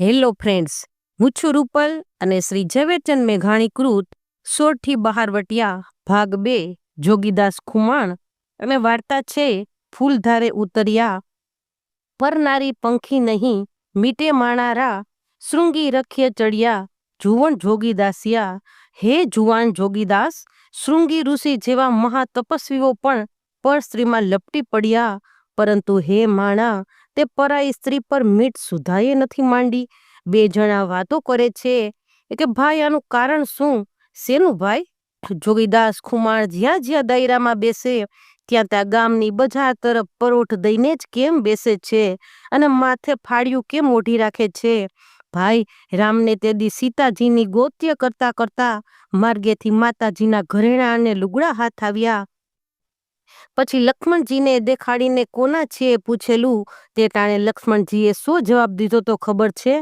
Hello friends, હું છું રૂપલ અને શ્રી ઝવેરચંદ મેઘાણી કૃત સોરઠી બહારવટિયા ભાગ બે, જોગીદાસ ખુમાણ અને વાર્તા છે, ફૂલધારે ઉતર્યા. પરનારી પંખી નહીં, મીટે માણારા, શૃંગી રખ્ય ચડિયા. જુવણ જોગીદાસિયા, હે જુવાન જોગીદાસ, શૃંગી ઋષિ જેવા મહાતપસ્વીઓ પણ પર સ્ત્રીમાં લપટી પડ્યા. પરંતુ હે માણા તે પરાઈ સ્ત્રી પર મીઠ સુધાએ નથી માંડી. બે જણા વાતો કરે છે કે ભાઈ, આનું કારણ શું? શેનું ભાઈ જોગીદાસ ખુમાણ જ્યાં જ્યાં દાયરામાં બેસે, ત્યાં ત્યાં ગામની બજાર તરફ પરોઠ દઈને જ કેમ બેસે છે? અને માથે ફાળિયું કેમ ઓઢી રાખે છે? ભાઈ, રામને તે દી સીતાજીની ગોત્ય કરતા કરતા માર્ગેથી માતાજીના ઘરેણા અને લુગડા હાથ આવ્યા. પછી લક્ષ્મણજીને દેખાડીને કોના છે પૂછેલું? તે ટાણે લક્ષ્મણજીએ શું જવાબ દીધો તો ખબર છે?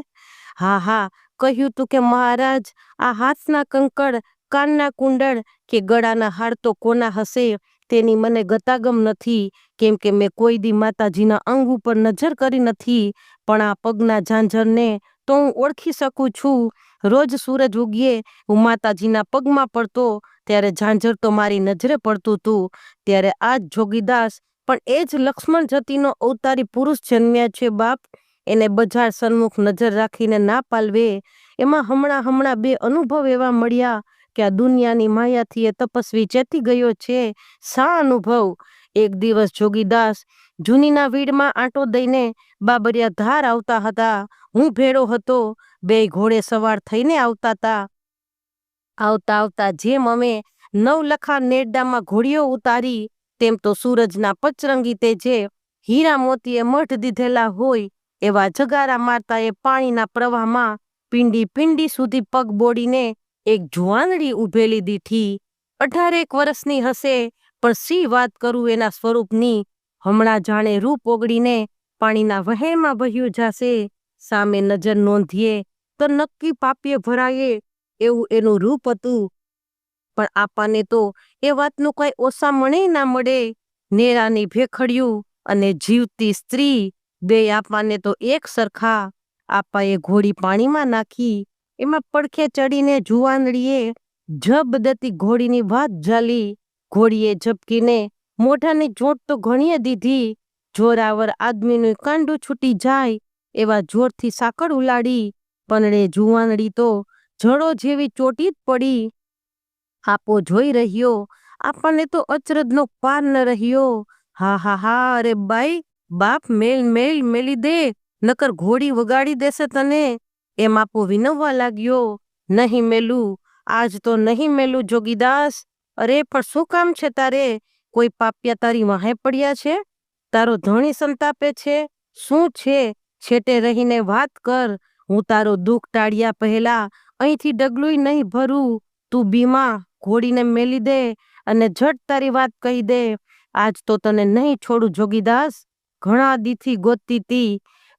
હા હા, કહ્યું તું કે મહારાજ, આ હાથના કંકડ, કાનના કુંડળ કે ગળાના હાડ તો કોના હશે? તેની મને ગતાગમ નથી, કેમ કે મેં કોઈ દી માતાજીના અંગ ઉપર નજર કરી નથી, પણ આ પગના ઝાંઝરને તો હું ઓળખી શકું છું. રોજ સૂરજ ઉગીએ હું માતાજીના પગમાં પડતો, ત્યારે ઝાંઝર તો મારી નજરે પડતું હતું ત્યારે આ જ જોગીદાસ, પણ એ જ લક્ષ્મણ જતીનો અવતારી પુરુષ જન્મ્યા છે બાપ. એને બજાર સન્મુખ નજર રાખીને ના પાલવે. એમાં હમણાં હમણાં બે અનુભવ એવા મળ્યા કે આ દુનિયાની માયાથી એ તપસ્વી ચેતી ગયો છે. શા અનુભવ? એક દિવસ જોગીદાસ જૂનીના વીડમાં આંટો દઈને બાબરિયા ધાર આવતા હતા. હું ભેળો હતો. બે ઘોડે સવાર થઈને આવતા હતા આવતા આવતા જેમ અમે નવલખા નેરડામાં ઘોડીઓ ઉતારી, તેમ તો સૂરજના પચરંગી તેજે હીરા મોતીએ મઢ દીધેલા હોય, એવા જગારા મારતા એ પાણીના પ્રવાહમાં પિંડી પિંડી સુધી પગ બોડીને એક જુવાનડી ઉભેલી દીઠી. અઢારેક વર્ષની હશે, પણ સી વાત કરું એના સ્વરૂપની હમણાં જાણે રૂપ ઓગળીને પાણીના વહેણમાં વહ્યું જાશે. સામે નજર નોંધીએ તો નક્કી પાપીએ ભરાયે એવું એનું રૂપ હતું. પણ આપાને તો એ વાતનું કઈ ઓસામણે ના મળે. નેરાની ભેખડ્યું અને જીવતી સ્ત્રી બે આપાને તો એક સરખા. આપાએ ઘોડી પાણીમાં નાખી. એમાં પડખે ચડીને જુવાનડીએ જબદતી ઘોડીની વાત જાલી ઘોડીએ ઝબકીને મોઢાની જોટ તો ઘણીએ દીધી. જોરાવર આદમીનું કાંડું છૂટી જાય, એવા જોરથી સાકળ ઉલાડી. પણ એ જુવાનડી તો જડો જેવી ચોટી જ પડી. આપો જોઈ રહ્યો, આપણને તો અચરજનો પાર ન રહ્યો. હા હા હા, અરે બાઈ, બાપ મેલ મેલ, મેલી દે, નકર ઘોડી વગાડી દેશે તને. એમ આપો વિનવવા લાગ્યો, નહીં મેલું, આજ તો નહીં મેલું જોગીદાસ. અરે, પણ શું કામ છે તારે? કોઈ પાપ્યા તારી વાહે પડ્યા છે? તારો ધણી સંતાપે છે? શું છે? છેટે રહીને વાત કર. હું તારો દુઃખ ટાળ્યા પહેલા અહીંથી ડગલું નહીં ભરું. તું બીમા ઘોડીને મેલી દે અને ઝટ તારી વાત કહી દે. આજ તો તને નહીં છોડું, જોગીદાસ. ઘણા દીથી ગોતતી તી,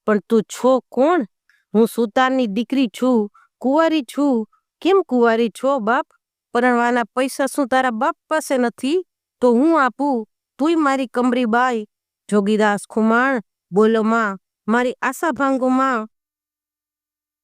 પણ તું છો કોણ? હું સુતારની દીકરી છું, કુંવારી છું. કેમ કુંવારી છો બાપ? પરણવાના પૈસા શું તારા બાપ પાસે નથી? તો હું આપું? તુંય મારી કમરી બાઈ, જોગીદાસ ખુમાણ, બોલો માં, મારી આશા ભાંગો માં.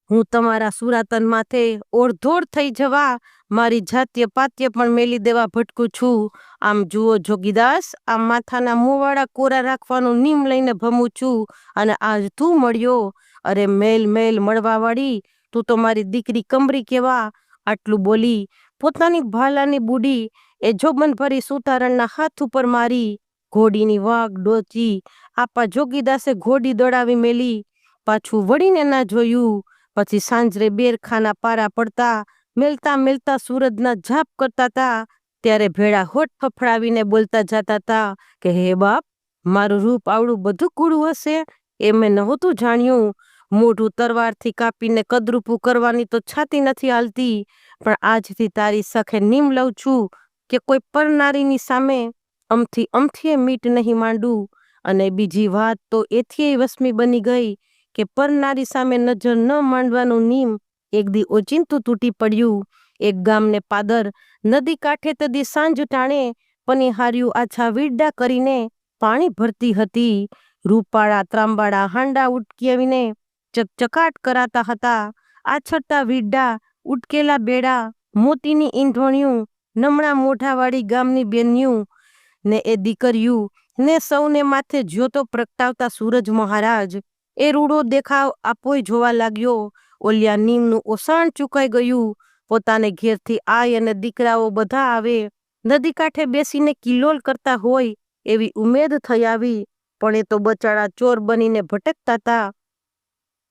હું તમારા સુરાતન માથે ઓળધોળ થઈ જવા, મારી જાત્ય પાત્ય પણ મેલી દેવા ભટકું છું. આમ જુઓ જોગીદાસ આ માથાના મોવાળા કોરા રાખવાનું નીમ લઈને ભમું છું, અને આજ તું મળ્યો. અરે મેલ મેલ મળવાવાળી તું તો મારી દીકરી કમરી કેવા, આટલું બોલી પોતાની ભાલાની બુડી એ જોબન ભરી સુતારણના હાથ ઉપર મારી, ઘોડીની વાઘ ડોચી, આપા જોગીદાસે ઘોડી દોડાવી મેલી, પાછું વળીને ના જોયું, પછી સાંજરે બેરખાના પારા પડતા, મેલતા મેલતા સૂરજના ઝાપ કરતા તા, ત્યારે ભેળા હોઠ ફફડાવીને બોલતા જતા તા કે, હે બાપ, મારું રૂપ આવડું બધું કૂડું હશે? એ મેં નહોતું જાણ્યું. મોઢું તરવારથી કાપીને કદરૂપું કરવાની તો છાતી નથી હાલતી. પણ આજથી તારી સખે નીમ લઉં છું કે કોઈ પરનારીની સામે અમથી અમથીએ મીટ નહીં માંડું. અને બીજી વાત તો એથી વસમી બની ગઈ કે પરનારી સામે નજર ન માંડવાનું નીમ એક દી ઓચિંતું તૂટી પડ્યું. એક ગામને પાદર નદી કાંઠે તદી સાંજ ટાણે પનિહાર્યું આછા વીરડા કરીને પાણી ભરતી હતી. રૂપાળા ત્રાંબાળા હાંડા ઉટકી આવીને ચકચકાટ કરાતા હતા. આછડતા વીડા ઉટકેલા બેડા, મોતીની ઈંઢોણિયું નમણા મોઢાવાળી ગામની બેન્યું ને એ દીકરીયું ને સૌને માથે જ્યોતો પ્રગટાવતા સૂરજ મહારાજ. એ રૂડો દેખાવ આપોય જોવા લાગ્યો. ઓલિયા નીમનું ઓસાણ ચૂકાઈ ગયું. પોતાને ઘેરથી આય અને દીકરાઓ બધા આવે. નદી કાંઠે બેસીને કિલોલ કરતા હોય એવી ઉમેદ થઈ આવી. પણ એ તો બચાડા ચોર બનીને ભટકતા હતા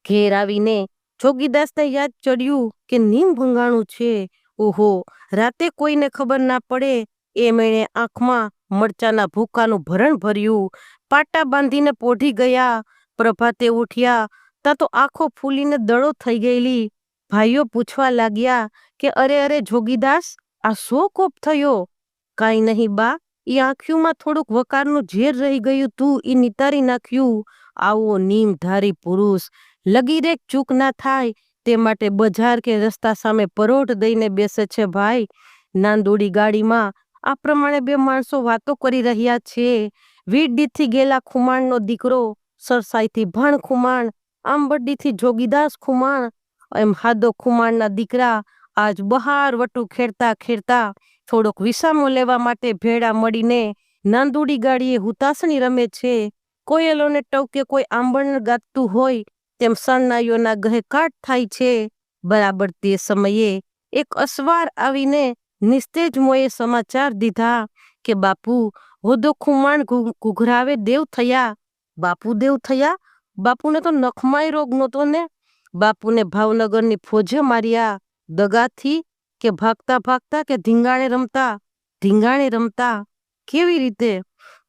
ઘેર આવીને જોગીદાસને યાદ ચડ્યું કે નીમ ભંગાણું છે. ઓહો, રાતે કોઈને ખબર ના પડે એ એણે આંખમાં મરચાના ભૂકાનું ભરણ ભર્યું. પાટા બાંધીને પોઢી ગયા, પ્રભાતે ઉઠ્યા, તા તો આંખો ફૂલીને દડો થઈ ગયેલી. ભાઈઓ પૂછવા લાગ્યા કે અરે અરે, જોગીદાસ, આ શો કોપ થયો? કાંઈ નહીં બા એ આંખ્યુંમાં થોડુંક વકારનું ઝેર રહી ગયું તું એ નિતારી નાખ્યું. આવો નીમ ધારી પુરુષ લગીરે ચૂક ના થાય, તે માટે બજાર કે રસ્તા સામે પરોઢ દઈને બેસે છે ભાઈ. નાંદોડી ગાડીમાં આ પ્રમાણે બે માણસો વાતો કરી રહ્યા છે. વીરડીથી ગેલા ખુમાણનો દીકરો, સરસાઈથી ભણ ખુમાણ, આંબરડીથી જોગીદાસ ખુમાણ, એમ હાદો ખુમાણના દીકરા આજ બહાર વટુ ખેડતા ખેડતા થોડોક વિસામો લેવા માટે ભેળા મળીને નાંદુડી ગાડીએ હુતાસણી રમે છે. કોયલોને ટવકે કોઈ આંબણ ગાતું હોય તેમ શરણાઈઓના ગહેકાટ થાય છે. બરાબર તે સમયે એક અસવાર આવીને નિસ્તેજ મોએ સમાચાર દીધા કે બાપુ હોદો ખુમાણ ઘુઘરાવે દેવ થયા. બાપુ દેવ થયા? બાપુને તો નખમાય રોગ નહોતો ને? બાપુને ભાવનગરની ફોજે માર્યા. દગાથી કે ભાગતા ભાગતા કે ધીંગાણે રમતા? ધીંગાણે રમતા. કેવી રીતે?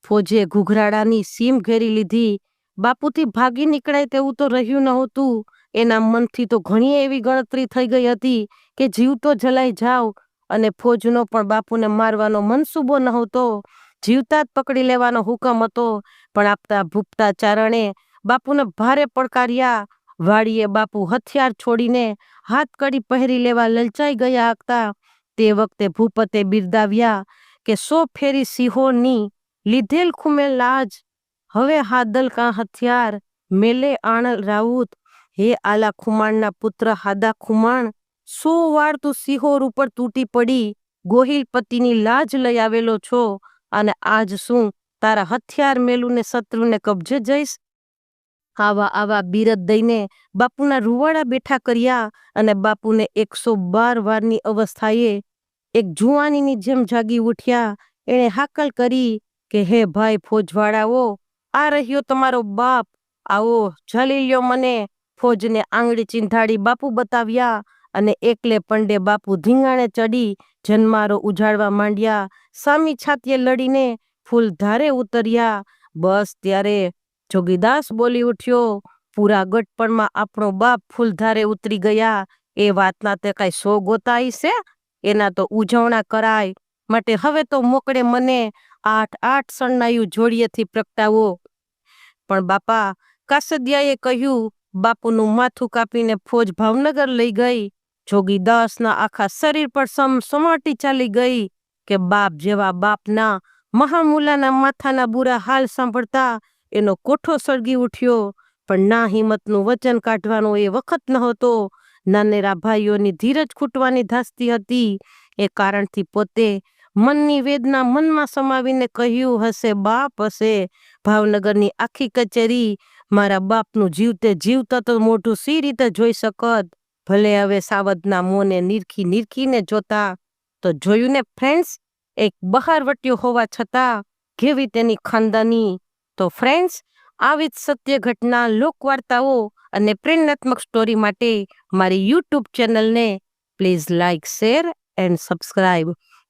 ફોજે ઘૂઘરાડાની સીમ ઘેરી લીધી. બાપુથી ભાગી નીકળાય તેવું તો રહ્યું નહોતું. એના મનથી તો ઘણી એવી ગણતરી થઈ ગઈ હતી કે જીવ તો જલાઈ જાવ અને ફોજનો પણ બાપુને મારવાનો મનસૂબો નહોતો. જીવતા જ પકડી લેવાનો હુકમ હતો, પણ આપતા ભૂપતા ચારણે બાપુને ભારે પડકાર્યા. વાડીએ બાપુ હથિયાર છોડીને હાથ કડી પહેરી લેવા લલચાઈ ગયા હતા. તે વખતે ભૂપતે બિરદાવ્યા કે સો ફેરી સિંહોની લીધેલ ખુમેલ લાજ હવે હાદલ કા હથિયાર મેલે આણલ રાઉત, હે આલા ખુમાણના પુત્ર હાદા ખુમાણ, સો વાર તું સિહોર ઉપર તૂટી પડી, ગોહિલ પતિની લાજ લઈ આવેલો છો, અને આજ શું તારા હથિયાર મેલુને શત્રુને કબજે જઈશ? આવા આવા બિરદ દઈને બાપુના રૂવાડા બેઠા કર્યા અને બાપુને એકસો બાર વારની અવસ્થાએ એક જુવાનીની જેમ જાગી ઉઠ્યા. એણે હાકલ કરી કે, હે ભાઈ ફોજવાળાઓ આ રહ્યો તમારો બાપ. આવો જલી લ્યો મને ફોજને આંગળી ચીંધાડી બાપુ બતાવ્યા અને એકલે પંડે બાપુ ધીંગાણે ચડી જન્મારો ઉજાડવા માંડ્યા. સામી છાતીએ લડીને ફૂલ ધારે ઉતર્યા. બસ ત્યારે જોગીદાસ બોલી ઉઠ્યો, પૂરા ગટપણમાં આપણો બાપ ફૂલધારે ઉતરી ગયા. એ વાતના તે કાંઈ સો ગોતાઈ છે? એના તો ઉજવણા કરાય. માટે હવે તો મોકળે મને આઠ આઠ શરણાયું જોડીએથી પ્રગટાવો. પણ બાપા, કાસદિયાએ કહ્યું, બાપુનું માથું કાપીને ફોજ ભાવનગર લઈ ગઈ. જોગીદાસના આખા શરીર પર સમ સમાટી ચાલી ગઈ કે બાપ જેવા બાપના મહામુલાના માથાના બુરા હાલ સાંભળતા એનો કોઠો સળગી ઉઠ્યો. પણ ના હિંમતનું વચન કાઢવાનો એ વખત નહોતો. નાનેરા ભાઈઓની ધીરજ ખૂટવાની ધાસ્તી હતી. એ કારણથી પોતે મનની વેદના મનમાં સમાવીને કહ્યું હશે, બાપ હશે, ભાવનગરની આખી કચેરી મારા બાપનું જીવતે જીવતા તો મોઢું સી રીતે જોઈ શકત. ભલે હવે સાવદના મોને નિરખી નિરખીને જોતા, તો જોયું ને ફ્રેન્ડ્સ, એક બહારવટ્યો હોવા છતાં કેવી તેની ખાનદાની. તો ફ્રેન્ડ્સ, આવી જ સત્ય ઘટના, લોકવાર્તાઓ અને પ્રેરણાત્મક સ્ટોરી માટે મારી યુટ્યુબ ચેનલને please like share and subscribe.